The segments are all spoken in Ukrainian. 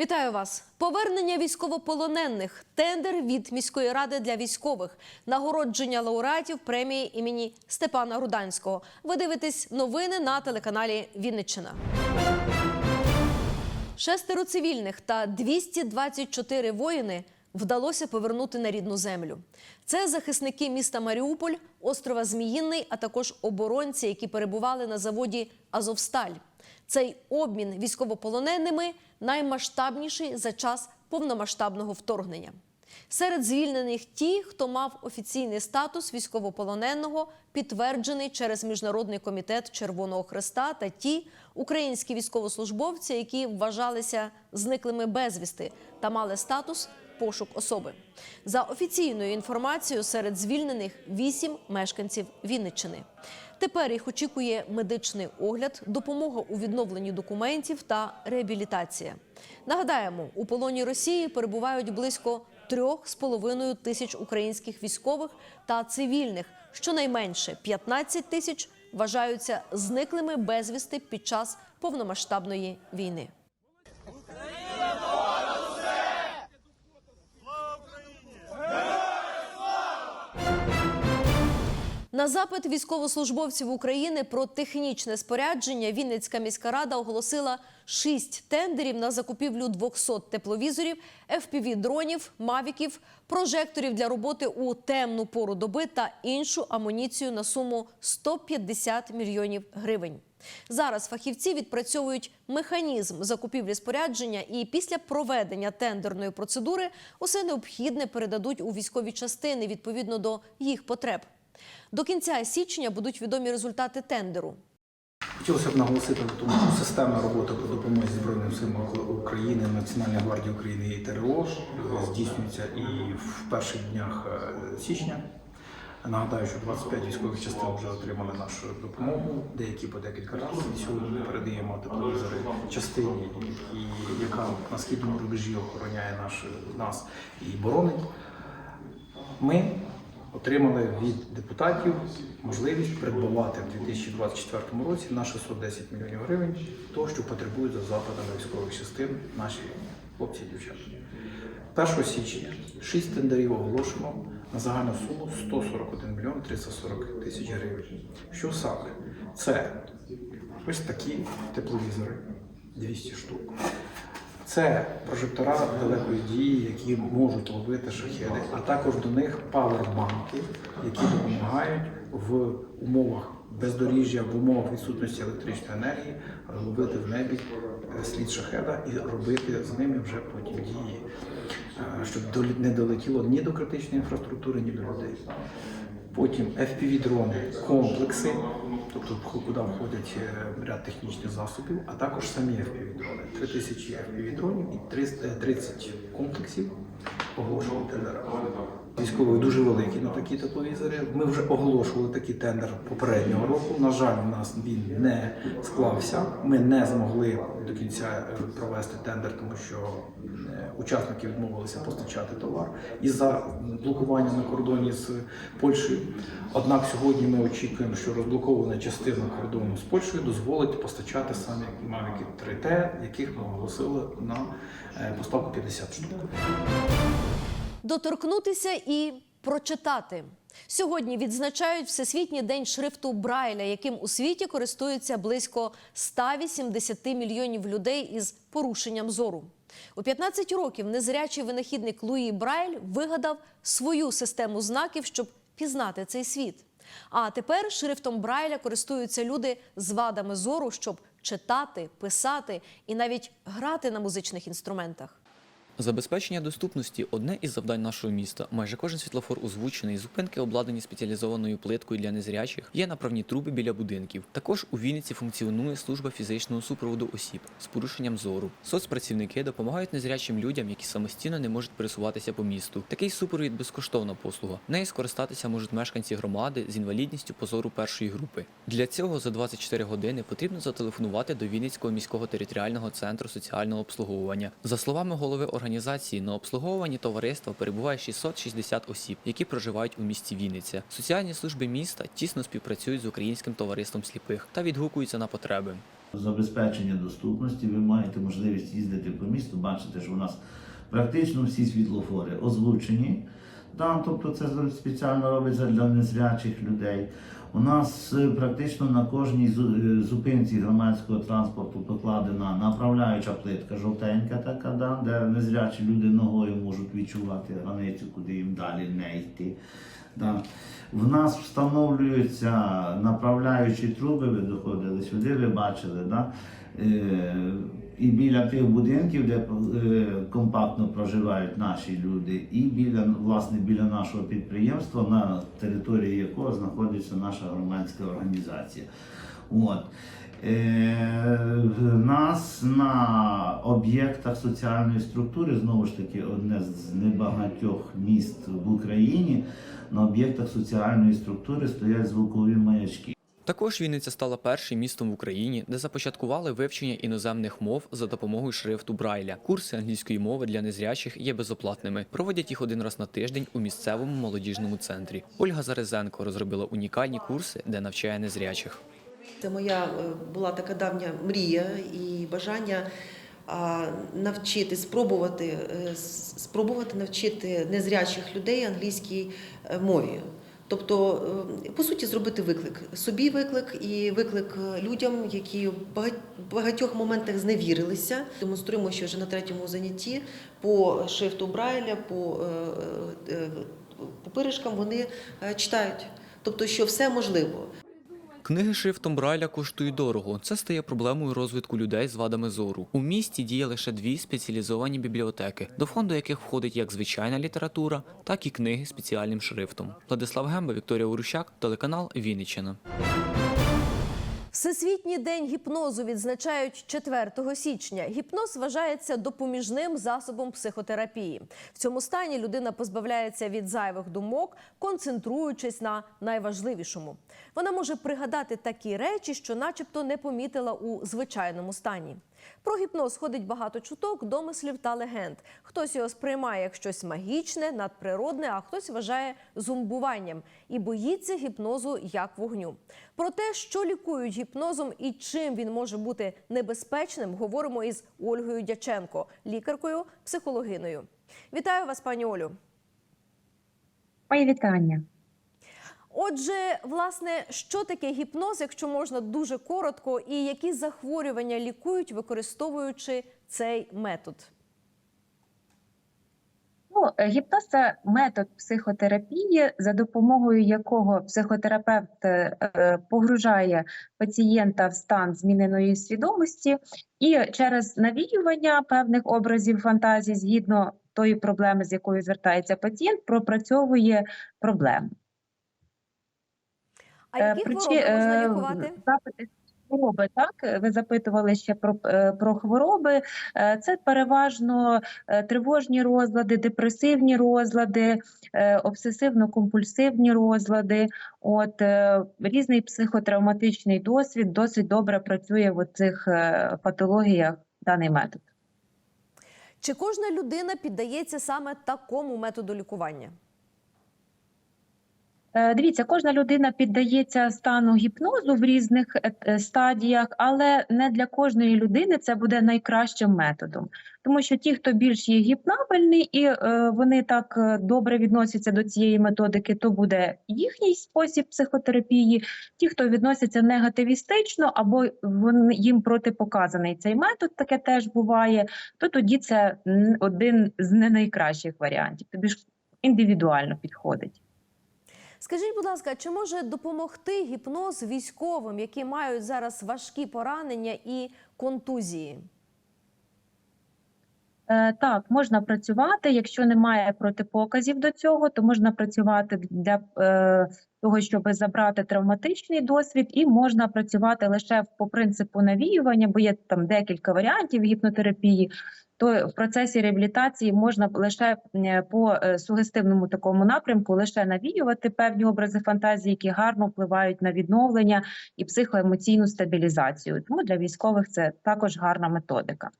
Вітаю вас! Повернення військовополонених, тендер від міської ради для військових, нагородження лауреатів премії імені Степана Руданського. Ви дивитесь новини на телеканалі Вінниччина. Шестеро цивільних та 224 воїни вдалося повернути на рідну землю. Це захисники міста Маріуполь, острова Зміїнний, а також оборонці, які перебували на заводі Азовсталь. Цей обмін військовополоненими наймасштабніший за час повномасштабного вторгнення. Серед звільнених ті, хто мав офіційний статус військовополоненого, підтверджений через Міжнародний комітет Червоного Хреста, та ті українські військовослужбовці, які вважалися зниклими безвісти та мали статус пошук особи. За офіційною інформацією, серед звільнених вісім мешканців Вінниччини. Тепер їх очікує медичний огляд, допомога у відновленні документів та реабілітація. Нагадаємо, у полоні Росії перебувають близько трьох з половиною тисяч українських військових та цивільних. Щонайменше 15 тисяч вважаються зниклими безвісти під час повномасштабної війни. На запит військовослужбовців України про технічне спорядження Вінницька міська рада оголосила шість тендерів на закупівлю 200 тепловізорів, FPV-дронів, мавіків, прожекторів для роботи у темну пору доби та іншу амуніцію на суму 150 мільйонів гривень. Зараз фахівці відпрацьовують механізм закупівлі спорядження, і після проведення тендерної процедури усе необхідне передадуть у військові частини відповідно до їх потреб. До кінця січня будуть відомі результати тендеру. Хотілося б наголосити на тому, що системна робота по допомозі Збройним силам України, Національній гвардії України і ТРО е, здійснюється і в перших днях е, січня. Нагадаю, що 25 військових частин вже отримали нашу допомогу, деякі по декілька разів. Сьогодні ми передаємо тепловізори частині, яка на східному рубежі охороняє наш, нас і боронить. Ми отримали від депутатів можливість придбавати в 2024 році на 610 мільйонів гривень того, що потребують за запитами військових частин наші хлопці і дівчата. 1 січня 6 тендерів оголошено на загальну суму 141 мільйон 340 тисяч гривень. Що саме? Це ось такі тепловізори 200 штук. Це прожектора далекої дії, які можуть ловити шахеди, а також до них павербанки, які допомагають в умовах бездоріжжя, в умовах відсутності електричної енергії ловити в небі е, слід шахеда і робити з ними вже потім дії, е, щоб не долетіло ні до критичної інфраструктури, ні до людей. Потім FPV-дрони, комплекси, тобто куди входять е, ряд технічних засобів, а також самі FPV-дрони. 3 тисячі FPV-дронів і 300 е, 30 комплексів оголошували тендера. Військовий дуже великий на такі тепловізори. Ми вже оголошували такий тендер попереднього року. На жаль, у нас він не склався. Ми не змогли до кінця е, провести тендер, тому що учасники відмовилися постачати товар із-за блокування на кордоні з Польщею. Однак сьогодні ми очікуємо, що розблокована частина кордону з Польщею дозволить постачати самі Mavic 3T, яких ми оголосили на е, поставку 50 штук. Доторкнутися і прочитати. Сьогодні відзначають Всесвітній день шрифту Брайля, яким у світі користуються близько 180 мільйонів людей із порушенням зору. У 15 років незрячий винахідник Луї Брайль вигадав свою систему знаків, щоб пізнати цей світ. А тепер шрифтом Брайля користуються люди з вадами зору, щоб читати, писати і навіть грати на музичних інструментах. Забезпечення доступності одне із завдань нашого міста. Майже кожен світлофор озвучений, зупинки обладнані спеціалізованою плиткою для незрячих, є направні труби біля будинків. Також у Вінниці функціонує служба фізичного супроводу осіб з порушенням зору. Соцпрацівники допомагають незрячим людям, які самостійно не можуть пересуватися по місту. Такий супровід безкоштовна послуга. Нею скористатися можуть мешканці громади з інвалідністю по зору першої групи. Для цього за 24 години потрібно зателефонувати до Вінницького міського територіального центру соціального обслуговування. За словами голови організації організації на обслуговуванні товариства перебуває 660 осіб, які проживають у місті Вінниця. Соціальні служби міста тісно співпрацюють з українським товариством сліпих та відгукуються на потреби. Забезпечення доступності, ви маєте можливість їздити по місту, бачите, що у нас практично всі світлофори озвучені. Да, тобто це спеціально робиться для незрячих людей. У нас е, практично на кожній е, зупинці громадського транспорту покладена направляюча плитка жовтенька, така, да, де незрячі люди ногою можуть відчувати границю, куди їм далі не йти. Да. В нас встановлюються направляючі труби, ви доходили сюди, ви бачили, да? Е, і біля тих будинків, де е, компактно проживають наші люди, і біля власне біля нашого підприємства, на території якого знаходиться наша громадська організація. От. Е, нас на об'єктах соціальної структури, знову ж таки, одне з небагатьох міст в Україні, на об'єктах соціальної структури стоять звукові маячки. Також Вінниця стала першим містом в Україні, де започаткували вивчення іноземних мов за допомогою шрифту Брайля. Курси англійської мови для незрячих є безоплатними. Проводять їх один раз на тиждень у місцевому молодіжному центрі. Ольга Зарезенко розробила унікальні курси, де навчає незрячих. Це моя е, була така давня мрія і бажання навчити, спробувати, е, спробувати навчити незрячих людей англійській е, мові. Тобто, е, по суті, зробити виклик собі виклик і виклик людям, які в багатьох моментах зневірилися. Демонструємо, що вже на третьому занятті по шрифту Брайля, по папиришкам вони читають. Тобто, що все можливо. Книги шрифтом Брайля коштують дорого. Це стає проблемою розвитку людей з вадами зору. У місті діє лише дві спеціалізовані бібліотеки, до фонду яких входить як звичайна література, так і книги спеціальним шрифтом. Владислав Гемба, Вікторія Урущак, телеканал Вінниччина. Всесвітній день гіпнозу відзначають 4 січня. Гіпноз вважається допоміжним засобом психотерапії. В цьому стані людина позбавляється від зайвих думок, концентруючись на найважливішому. Вона може пригадати такі речі, що, начебто, не помітила у звичайному стані. Про гіпноз ходить багато чуток, домислів та легенд. Хтось його сприймає як щось магічне, надприродне, а хтось вважає зумбуванням і боїться гіпнозу як вогню. Про те, що лікують гіпнозом і чим він може бути небезпечним, говоримо із Ольгою Дяченко, лікаркою, психологиною. Вітаю вас, пані Олю. Мої вітання. Отже, власне, що таке гіпноз, якщо можна дуже коротко, і які захворювання лікують, використовуючи цей метод? Ну, е, гіпноз це метод психотерапії, за допомогою якого психотерапевт е, е, погружає пацієнта в стан зміненої свідомості і через навіювання певних образів фантазій згідно тої проблеми, з якою звертається пацієнт, пропрацьовує проблему. А Е, які хвороби можна е, лікувати? запити Хвороби, так ви запитували ще про, е, про хвороби. Це переважно тривожні розлади, депресивні розлади, обсесивно-компульсивні розлади. От різний психотравматичний досвід досить добре працює в цих патологіях даний метод. Чи кожна людина піддається саме такому методу лікування? Е, Дивіться, кожна людина піддається стану гіпнозу в різних е, е, стадіях, але не для кожної людини це буде найкращим методом, тому що ті, хто більш є гіпнабельний і вони так добре відносяться до цієї методики, то буде їхній спосіб психотерапії. Ті, хто відносяться негативістично або їм протипоказаний цей метод, таке теж буває, то тоді це один з не найкращих варіантів. Тобі ж індивідуально підходить. Скажіть, будь ласка, чи може допомогти гіпноз військовим, які мають зараз важкі поранення і контузії? Е, Так, можна працювати. Якщо немає протипоказів до цього, то можна працювати для е, того, щоб забрати травматичний досвід, і можна працювати лише по принципу навіювання, бо є там декілька варіантів гіпнотерапії. То в процесі реабілітації можна лише по е, сугестивному такому напрямку лише навіювати певні образи фантазії, які гарно впливають на відновлення і психоемоційну стабілізацію. Тому для військових це також гарна методика.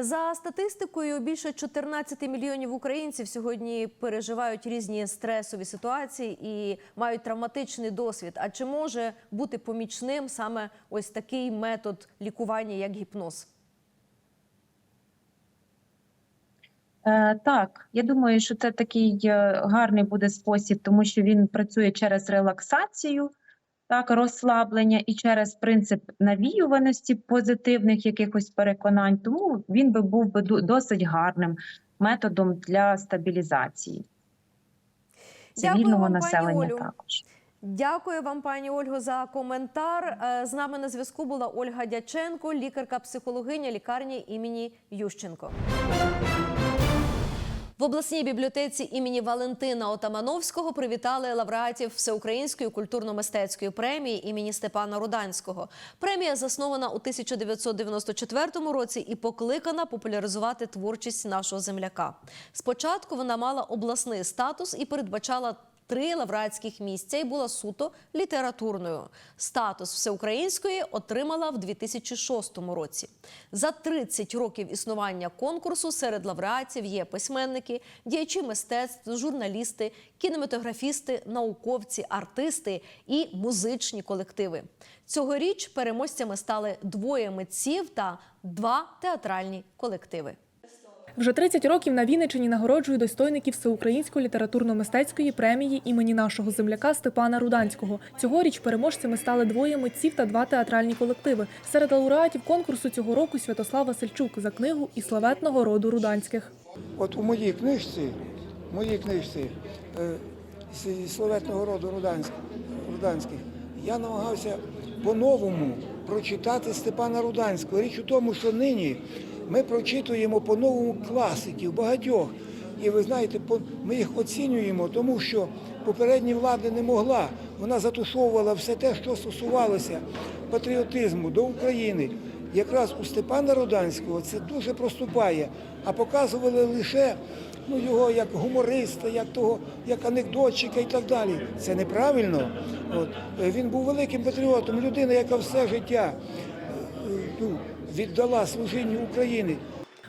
За статистикою, більше 14 мільйонів українців сьогодні переживають різні стресові ситуації і мають травматичний досвід. А чи може бути помічним саме ось такий метод лікування, як гіпноз? Е, Так, я думаю, що це такий е, гарний буде спосіб, тому що він працює через релаксацію, так, розслаблення і через принцип навіюваності позитивних якихось переконань. Тому він би був би досить гарним методом для стабілізації цивільного вам, пані населення Олю. також. Дякую вам, пані Ольго, за коментар. Е, З нами на зв'язку була Ольга Дяченко, лікарка-психологиня лікарні імені Ющенко. В обласній бібліотеці імені Валентина Отамановського привітали лауреатів Всеукраїнської культурно-мистецької премії імені Степана Руданського. Премія заснована у 1994 році і покликана популяризувати творчість нашого земляка. Спочатку вона мала обласний статус і передбачала три лауреатських місця і була суто літературною. Статус всеукраїнської отримала в 2006 році. За 30 років існування конкурсу серед лауреатів є письменники, діячі мистецтв, журналісти, кінематографісти, науковці, артисти і музичні колективи. Цьогоріч переможцями стали двоє митців та два театральні колективи. Вже 30 років на Вінниччині нагороджують достойників Всеукраїнської літературно-мистецької премії імені нашого земляка Степана Руданського. Цьогоріч переможцями стали двоє митців та два театральні колективи. Серед лауреатів конкурсу цього року Святослав Васильчук за книгу і славетного роду Руданських. От у моїй книжці, в моїй книжці е, славетного роду Руданських, я намагався по-новому прочитати Степана Руданського. Річ у тому, що нині ми прочитуємо по-новому класиків багатьох. І ви знаєте, ми їх оцінюємо, тому що попередня влада не могла. Вона затушовувала все те, що стосувалося патріотизму до України. Якраз у Степана Руданського це дуже проступає, а показували лише ну, його як гумориста, як того, як анекдотчика і так далі. Це неправильно. От. Він був великим патріотом, людина, яка все життя е, ну, віддала служінню України.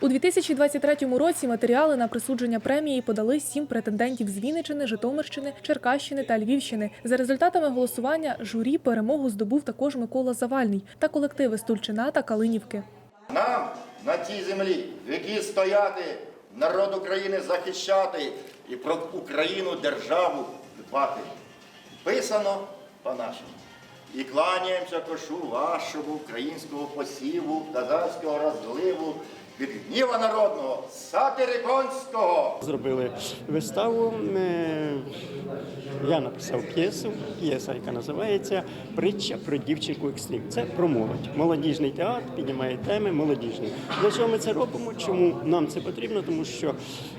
У 2023 році матеріали на присудження премії подали сім претендентів з Вінниччини, Житомирщини, Черкащини та Львівщини. За результатами голосування журі перемогу здобув також Микола Завальний та колективи Стульчина та Калинівки. Нам на цій землі віки стояти, народ України захищати і про Україну державу дбати. Писано по-нашому. І кланяємося кошу вашому українського посіву, казацького розливу, від гніва народного, сатириконського. Зробили виставу. е, Я написав п'єсу, п'єса, яка називається Притча про дівчинку екстрім. Це про молодь. Молодіжний театр піднімає теми молодіжні. Для чого ми це робимо? Чому нам це потрібно? Тому що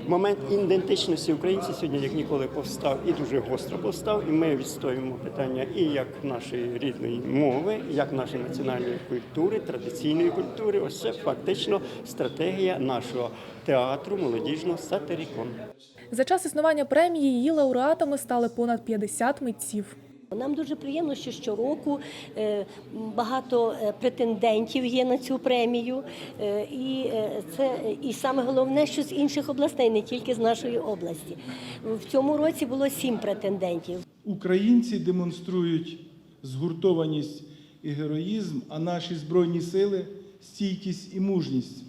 момент ідентичності українців сьогодні як ніколи повстав і дуже гостро повстав. І ми відстоюємо питання і як нашої рідної мови, як нашої національної культури, традиційної культури. Ось це фактично стратегія нашого театру молодіжного сатирикон. За час існування премії її лауреатами стали понад 50 митців. Нам дуже приємно, що щороку е, багато е, претендентів є на цю премію, Е, і це і саме головне, що з інших областей, не тільки з нашої області. В цьому році було сім претендентів. Українці демонструють згуртованість і героїзм, а наші збройні сили стійкість і мужність,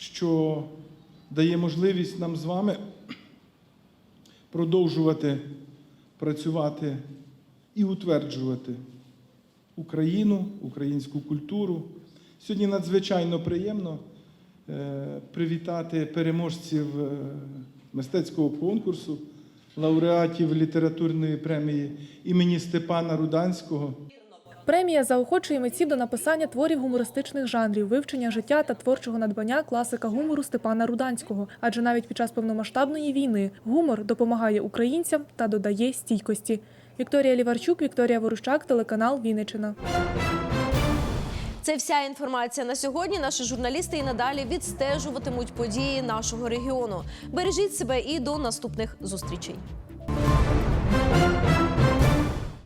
що дає можливість нам з вами продовжувати працювати і утверджувати Україну, українську культуру. Сьогодні надзвичайно приємно е, привітати переможців е, мистецького конкурсу, лауреатів літературної премії імені Степана Руданського. Премія заохочує митців до написання творів гумористичних жанрів, вивчення життя та творчого надбання класика гумору Степана Руданського. Адже навіть під час повномасштабної війни гумор допомагає українцям та додає стійкості. Вікторія Ліварчук, Вікторія Ворущак, телеканал Вінниччина. Це вся інформація на сьогодні. Наші журналісти і надалі відстежуватимуть події нашого регіону. Бережіть себе і до наступних зустрічей.